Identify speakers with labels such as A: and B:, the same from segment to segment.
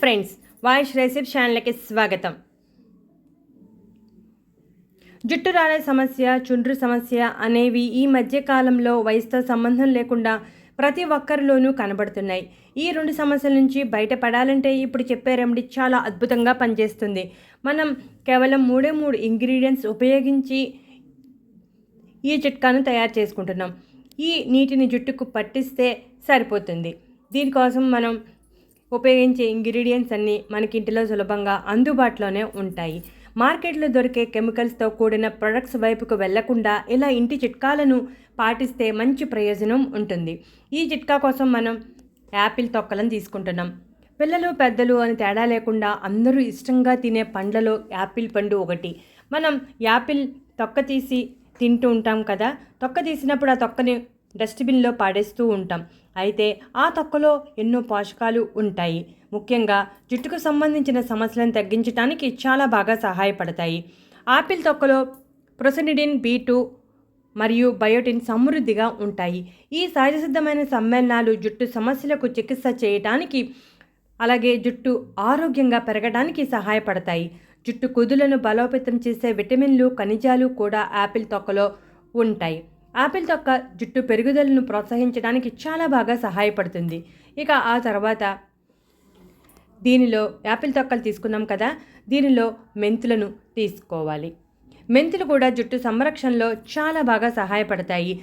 A: Friends voice రెసిప్ ఛానల్కి స్వాగతం. జుట్టు రాలే సమస్య చుండ్రు సమస్య అనేవి ఈ మధ్య కాలంలో వయసుతో సంబంధం లేకుండా ప్రతి ఒక్కరిలోనూ కనబడుతున్నాయి. ఈ రెండు సమస్యల నుంచి బయటపడాలంటే ఇప్పుడు చెప్పే రెమెడీ చాలా అద్భుతంగా పనిచేస్తుంది. మనం కేవలం మూడే మూడు ఇంగ్రీడియంట్స్ ఉపయోగించి ఈ చిట్కాను తయారు చేసుకుంటున్నాం. ఈ నీటిని జుట్టుకు పట్టిస్తే సరిపోతుంది. దీనికోసం మనం ఉపయోగించే ఇంగ్రీడియంట్స్ అన్నీ మనకి ఇంటిలో సులభంగా అందుబాటులోనే ఉంటాయి. మార్కెట్లో దొరికే కెమికల్స్తో కూడిన ప్రొడక్ట్స్ వైపుకు వెళ్ళకుండా ఇలా ఇంటి చిట్కాలను పాటిస్తే మంచి ప్రయోజనం ఉంటుంది. ఈ చిట్కా కోసం మనం యాపిల్ తొక్కలను తీసుకుంటున్నాం. పిల్లలు పెద్దలు అని తేడా లేకుండా అందరూ ఇష్టంగా తినే పండ్లలో యాపిల్ పండు ఒకటి. మనం యాపిల్ తొక్క తీసి తింటూ ఉంటాం కదా తొక్క తీసినప్పుడు ఆ తొక్కని డస్ట్బిన్లో పాడేస్తూ ఉంటాం. అయితే ఆ తొక్కలో ఎన్నో పోషకాలు ఉంటాయి. ముఖ్యంగా జుట్టుకు సంబంధించిన సమస్యలను తగ్గించడానికి చాలా బాగా సహాయపడతాయి. ఆపిల్ తొక్కలో ప్రొసనిడిన్ బీ టూ మరియు బయోటిన్ సమృద్ధిగా ఉంటాయి. ఈ సహజసిద్ధమైన సమ్మేళనాలు జుట్టు సమస్యలకు చికిత్స చేయడానికి అలాగే జుట్టు ఆరోగ్యంగా పెరగడానికి సహాయపడతాయి. జుట్టు కుదులను బలోపేతం చేసే విటమిన్లు ఖనిజాలు కూడా యాపిల్ తొక్కలో ఉంటాయి. యాపిల్ తొక్క జుట్టు పెరుగుదలను ప్రోత్సహించడానికి చాలా బాగా సహాయపడుతుంది. ఇక ఆ తర్వాత దీనిలో యాపిల్ తొక్కలు తీసుకున్నాం కదా దీనిలో మెంతులను తీసుకోవాలి. మెంతులు కూడా జుట్టు సంరక్షణలో చాలా బాగా సహాయపడతాయి.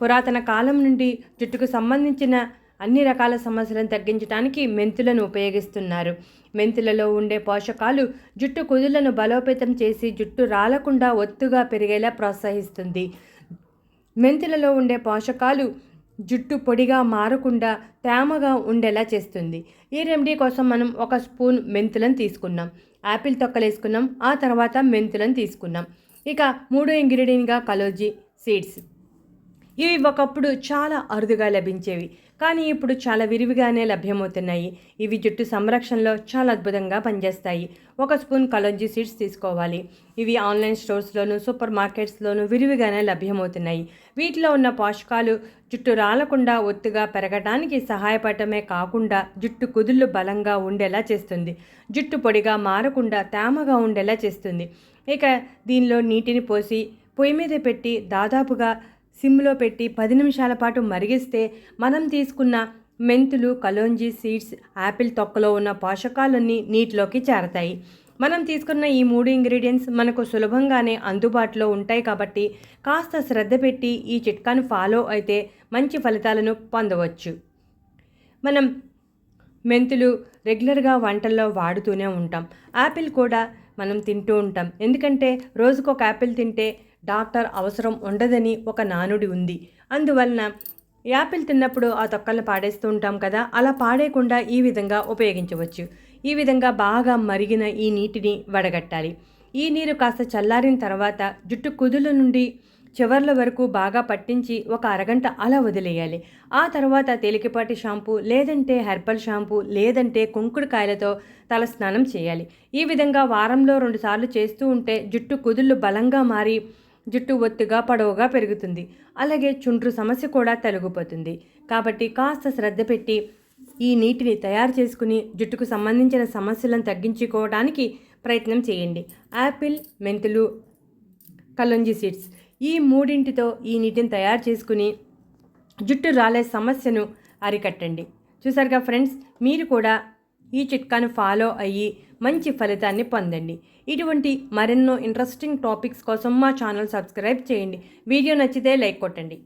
A: పురాతన కాలం నుండి జుట్టుకు సంబంధించిన అన్ని రకాల సమస్యలను తగ్గించడానికి మెంతులను ఉపయోగిస్తున్నారు. మెంతులలో ఉండే పోషకాలు జుట్టు కుదులను బలోపేతం చేసి జుట్టు రాలకుండా ఒత్తుగా పెరిగేలా ప్రోత్సహిస్తుంది. మెంతులలో ఉండే పోషకాలు జుట్టు పొడిగా మారకుండా తేమగా ఉండేలా చేస్తుంది. ఈ రెమెడీ కోసం మనం ఒక స్పూన్ మెంతులను తీసుకున్నాం. యాపిల్ తొక్కలు వేసుకున్నాం ఆ తర్వాత మెంతులను తీసుకున్నాం. ఇక మూడో ఇంగ్రీడియంట్గా కలోజీ సీడ్స్. ఇవి ఒకప్పుడు చాలా అరుదుగా లభించేవి. కానీ ఇప్పుడు చాలా విరివిగానే లభ్యమవుతున్నాయి. ఇవి జుట్టు సంరక్షణలో చాలా అద్భుతంగా పనిచేస్తాయి. ఒక స్పూన్ కలోంజీ సీడ్స్ తీసుకోవాలి. ఇవి ఆన్లైన్ స్టోర్స్లోను సూపర్ మార్కెట్స్లోను విరివిగానే లభ్యమవుతున్నాయి. వీటిలో ఉన్న పోషకాలు జుట్టు రాలకుండా ఒత్తుగా పెరగడానికి సహాయపడటమే కాకుండా జుట్టు కుదుళ్ళు బలంగా ఉండేలా చేస్తుంది. జుట్టు పొడిగా మారకుండా తేమగా ఉండేలా చేస్తుంది. ఇక దీనిలో నీటిని పోసి పొయ్యి మీద పెట్టి దాదాపుగా సిమ్లో పెట్టి పది నిమిషాల పాటు మరిగిస్తే మనం తీసుకున్న మెంతులు కలోంజీ సీడ్స్ యాపిల్ తొక్కలో ఉన్న పోషకాలన్నీ నీటిలోకి చేరతాయి. మనం తీసుకున్న ఈ మూడు ఇంగ్రీడియంట్స్ మనకు సులభంగానే అందుబాటులో ఉంటాయి కాబట్టి కాస్త శ్రద్ధ పెట్టి ఈ చిట్కాను ఫాలో అయితే మంచి ఫలితాలను పొందవచ్చు. మనం మెంతులు రెగ్యులర్గా వంటల్లో వాడుతూనే ఉంటాం. యాపిల్ కూడా మనం తింటూ ఉంటాం. ఎందుకంటే రోజుకు ఒక యాపిల్ తింటే డాక్టర్ అవసరం ఉండదని ఒక నానుడి ఉంది. అందువలన యాపిల్ తిన్నప్పుడు ఆ తొక్కలను పాడేస్తూ ఉంటాం కదా అలా పాడేయకుండా ఈ విధంగా ఉపయోగించవచ్చు. ఈ విధంగా బాగా మరిగిన ఈ నీటిని వడగట్టాలి. ఈ నీరు కాస్త చల్లారిన తర్వాత జుట్టు కుదుల నుండి చివర్ల వరకు బాగా పట్టించి ఒక అరగంట అలా వదిలేయాలి. ఆ తర్వాత తేలికపాటి షాంపూ లేదంటే హెర్బల్ షాంపూ లేదంటే కుంకుడుకాయలతో తలస్నానం చేయాలి. ఈ విధంగా వారంలో రెండుసార్లు చేస్తూ ఉంటే జుట్టు కుదుళ్ళు బలంగా మారి జుట్టు ఒత్తుగా పొడవుగా పెరుగుతుంది. అలాగే చుండ్రు సమస్య కూడా తొలగిపోతుంది. కాబట్టి కాస్త శ్రద్ధ పెట్టి ఈ నీటిని తయారు చేసుకుని జుట్టుకు సంబంధించిన సమస్యలను తగ్గించుకోవడానికి ప్రయత్నం చేయండి. యాపిల్ మెంతులు కలంజీ సీడ్స్ ఈ మూడింటితో ఈ నీటిని తయారు చేసుకుని జుట్టు రాలే సమస్యను అరికట్టండి. చూసారుగా ఫ్రెండ్స్ మీరు కూడా ఈ చిట్కాను ఫాలో అయ్యి మంచి ఫలితాన్ని పొందండి. ఇటువంటి మరెన్నో ఇంట్రెస్టింగ్ టాపిక్స్ కోసం మా ఛానల్ సబ్స్క్రైబ్ చేయండి. వీడియో నచ్చితే లైక్ కొట్టండి.